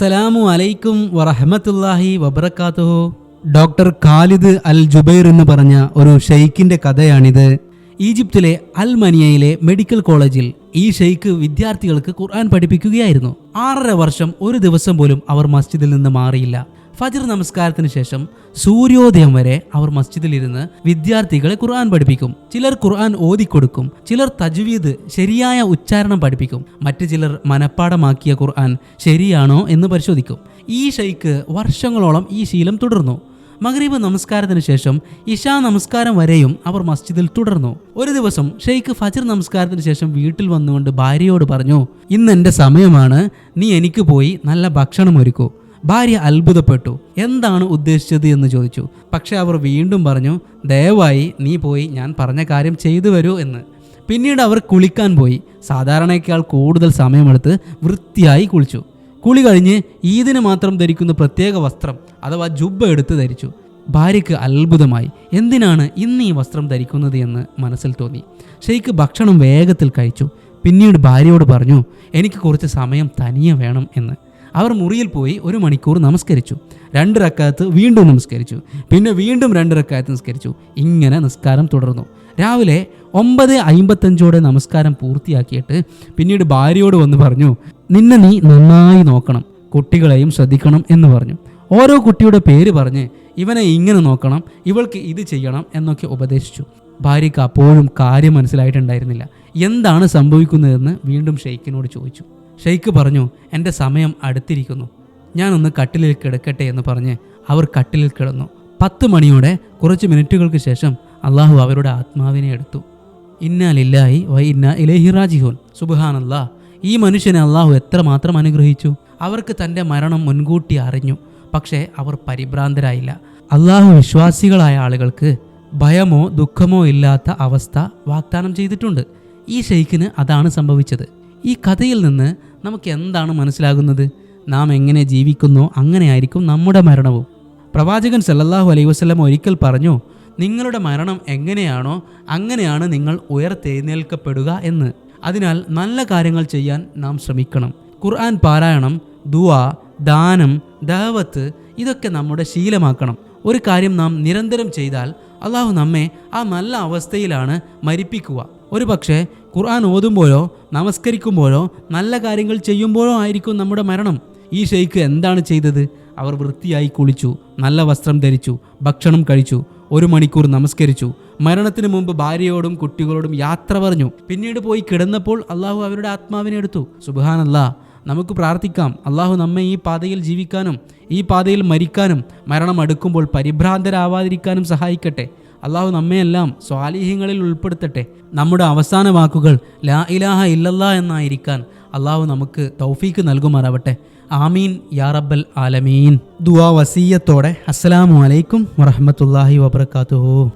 അസ്സലാമു അലൈക്കും വറഹമത്തല്ലാഹി വബർക്കാത്തുഹു ഡോക്ടർ ഖാലിദ് അൽ ജുബൈർ എന്ന് പറഞ്ഞ ഒരു ഷെയ്ഖിന്റെ കഥയാണിത്. ഈജിപ്തിലെ അൽ മനിയയിലെ മെഡിക്കൽ കോളേജിൽ ഈ ഷെയ്ഖ് വിദ്യാർത്ഥികൾക്ക് ഖുർആൻ പഠിപ്പിക്കുകയായിരുന്നു. ആറര വർഷം ഒരു ദിവസം പോലും അവർ മസ്ജിദിൽ നിന്ന് മാറിയില്ല. ഫജർ നമസ്കാരത്തിന് ശേഷം സൂര്യോദയം വരെ അവർ മസ്ജിദിലിരുന്ന് വിദ്യാർത്ഥികളെ ഖുർആൻ പഠിപ്പിക്കും. ചിലർ ഖുർആൻ ഓതിക്കൊടുക്കും. ചിലർ തജ്വീദ് ശരിയായ ഉച്ചാരണം പഠിപ്പിക്കും. മറ്റു ചിലർ മനഃപ്പാടമാക്കിയ ഖുർആൻ ശരിയാണോ എന്ന് പരിശോധിക്കും. ഈ ഷെയ്ക്ക് വർഷങ്ങളോളം ഈ ശീലം തുടർന്നു. മഗ്രീബ് നമസ്കാരത്തിന് ശേഷം ഇഷാ നമസ്കാരം വരെയും അവർ മസ്ജിദിൽ തുടർന്നു. ഒരു ദിവസം ഷെയ്ഖ് ഫജർ നമസ്കാരത്തിന് ശേഷം വീട്ടിൽ വന്നുകൊണ്ട് ഭാര്യയോട് പറഞ്ഞു ഇന്ന് എന്റെ സമയമാണ്. നീ എനിക്ക് പോയി നല്ല ഭക്ഷണം ഒരുക്കൂ. ഭാര്യ അത്ഭുതപ്പെട്ടു. എന്താണ് ഉദ്ദേശിച്ചത് എന്ന് ചോദിച്ചു. പക്ഷെ അവർ വീണ്ടും പറഞ്ഞു ദയവായി നീ പോയി ഞാൻ പറഞ്ഞ കാര്യം ചെയ്തു വരൂ എന്ന്. പിന്നീട് അവർ കുളിക്കാൻ പോയി. സാധാരണയേക്കാൾ കൂടുതൽ സമയമെടുത്ത് വൃത്തിയായി കുളിച്ചു. കുളി കഴിഞ്ഞ് ഈദിന് മാത്രം ധരിക്കുന്ന പ്രത്യേക വസ്ത്രം അഥവാ ജുബ്ബ എടുത്ത് ധരിച്ചു. ഭാര്യയ്ക്ക് അത്ഭുതമായി. എന്തിനാണ് ഇന്ന് ഈ വസ്ത്രം ധരിക്കുന്നത് എന്ന് മനസ്സിൽ തോന്നി. ഷെയ്ക്ക് ഭക്ഷണം വേഗത്തിൽ കഴിച്ചു. പിന്നീട് ഭാര്യയോട് പറഞ്ഞു എനിക്ക് കുറച്ച് സമയം തനിയെ വേണം എന്ന്. അവർ മുറിയിൽ പോയി ഒരു മണിക്കൂർ നമസ്കരിച്ചു. രണ്ട് റക്കാത്ത് വീണ്ടും നമസ്കരിച്ചു. പിന്നെ വീണ്ടും രണ്ട് റക്കാത്ത് നമസ്കരിച്ചു ഇങ്ങനെ നിസ്കാരം തുടർന്നു. രാവിലെ ഒമ്പത് അയിമ്പത്തഞ്ചോടെ നമസ്കാരം പൂർത്തിയാക്കിയിട്ട് പിന്നീട് ഭാര്യയോട് വന്ന് പറഞ്ഞു നിന്നെ നീ നന്നായി നോക്കണം. കുട്ടികളെയും ശ്രദ്ധിക്കണം എന്ന് പറഞ്ഞു. ഓരോ കുട്ടിയുടെ പേര് പറഞ്ഞ് ഇവനെ ഇങ്ങനെ നോക്കണം ഇവൾക്ക് ഇത് ചെയ്യണം എന്നൊക്കെ ഉപദേശിച്ചു. ഭാര്യയ്ക്ക് അപ്പോഴും കാര്യം മനസ്സിലായിട്ടുണ്ടായിരുന്നില്ല. എന്താണ് സംഭവിക്കുന്നതെന്ന് വീണ്ടും ഷെയ്ഖിനോട് ചോദിച്ചു. ഷെയ്ഖ് പറഞ്ഞു എന്റെ സമയം അടുത്തിരിക്കുന്നു. ഞാനൊന്ന് കട്ടിലിൽ കിടക്കട്ടെ എന്ന് പറഞ്ഞ് അവർ കട്ടിലിൽ കിടന്നു. പത്ത് മണിയോടെ കുറച്ച് മിനിറ്റുകൾക്ക് ശേഷം അള്ളാഹു അവരുടെ ആത്മാവിനെ എടുത്തു. ഇന്നാലില്ലായി വൈ ഇന്ന ഇലഹി റാജിഹോൻ സുബാനല്ലാ ഈ മനുഷ്യനെ അള്ളാഹു എത്രമാത്രം അനുഗ്രഹിച്ചു? അവർക്ക് തന്റെ മരണം മുൻകൂട്ടി അറിഞ്ഞു. പക്ഷേ അവർ പരിഭ്രാന്തരായില്ല. അള്ളാഹു വിശ്വാസികളായ ആളുകൾക്ക് ഭയമോ ദുഃഖമോ ഇല്ലാത്ത അവസ്ഥ വാഗ്ദാനം ചെയ്തിട്ടുണ്ട്. ഈ ഷെയ്ഖിന് അതാണ് സംഭവിച്ചത്. ഈ കഥയിൽ നിന്ന് നമുക്ക് എന്താണ് മനസ്സിലാകുന്നത്? നാം എങ്ങനെ ജീവിക്കുന്നോ? അങ്ങനെയായിരിക്കും നമ്മുടെ മരണവും. പ്രവാചകൻ സല്ലല്ലാഹു അലൈഹി വസ്ലം ഒരിക്കൽ പറഞ്ഞു നിങ്ങളുടെ മരണം എങ്ങനെയാണോ അങ്ങനെയാണ് നിങ്ങൾ ഉയർത്തെഴുന്നേൽക്കപ്പെടുക എന്ന്. അതിനാൽ നല്ല കാര്യങ്ങൾ ചെയ്യാൻ നാം ശ്രമിക്കണം. ഖുർആൻ പാരായണം ദുആ ദാനം ദാവത്ത് ഇതൊക്കെ നമ്മുടെ ശീലമാക്കണം. ഒരു കാര്യം നാം നിരന്തരം ചെയ്താൽ അള്ളാഹു നമ്മെ ആ നല്ല അവസ്ഥയിലാണ് മരിപ്പിക്കുക. ഒരു പക്ഷേ ഖുർആൻ ഓതുമ്പോഴോ നമസ്കരിക്കുമ്പോഴോ നല്ല കാര്യങ്ങൾ ചെയ്യുമ്പോഴോ ആയിരിക്കും നമ്മുടെ മരണം. ഈ ഷെയ്ഖ് എന്താണ് ചെയ്തത്? അവർ വൃത്തിയായി കുളിച്ചു നല്ല വസ്ത്രം ധരിച്ചു ഭക്ഷണം കഴിച്ചു ഒരു മണിക്കൂർ നമസ്കരിച്ചു. മരണത്തിന് മുമ്പ് ഭാര്യയോടും കുട്ടികളോടും യാത്ര പറഞ്ഞു. പിന്നീട് പോയി കിടന്നപ്പോൾ അള്ളാഹു അവരുടെ ആത്മാവിനെ എടുത്തു. സുബാനല്ലാ നമുക്ക് പ്രാർത്ഥിക്കാം. അള്ളാഹു നമ്മെ ഈ പാതയിൽ ജീവിക്കാനും ഈ പാതയിൽ മരിക്കാനും മരണം അടുക്കുമ്പോൾ പരിഭ്രാന്തരാവാതിരിക്കാനും സഹായിക്കട്ടെ. അള്ളാഹു നമ്മയെല്ലാം സ്വാലിഹ്യങ്ങളിൽ ഉൾപ്പെടുത്തട്ടെ. നമ്മുടെ അവസാന വാക്കുകൾ ലാ ഇലാഹ ഇല്ലല്ലാ എന്നായിരിക്കാൻ അള്ളാഹു നമുക്ക് തൗഫീക്ക് നൽകുമാറാവട്ടെ. ആമീൻ യാ റബ്ബൽ ആലമീൻ. ദുവാ വസീയത്തോടെ അസ്സലാമു അലൈക്കും വറഹ്മത്തുള്ളാഹി വബർക്കാത്തുഹു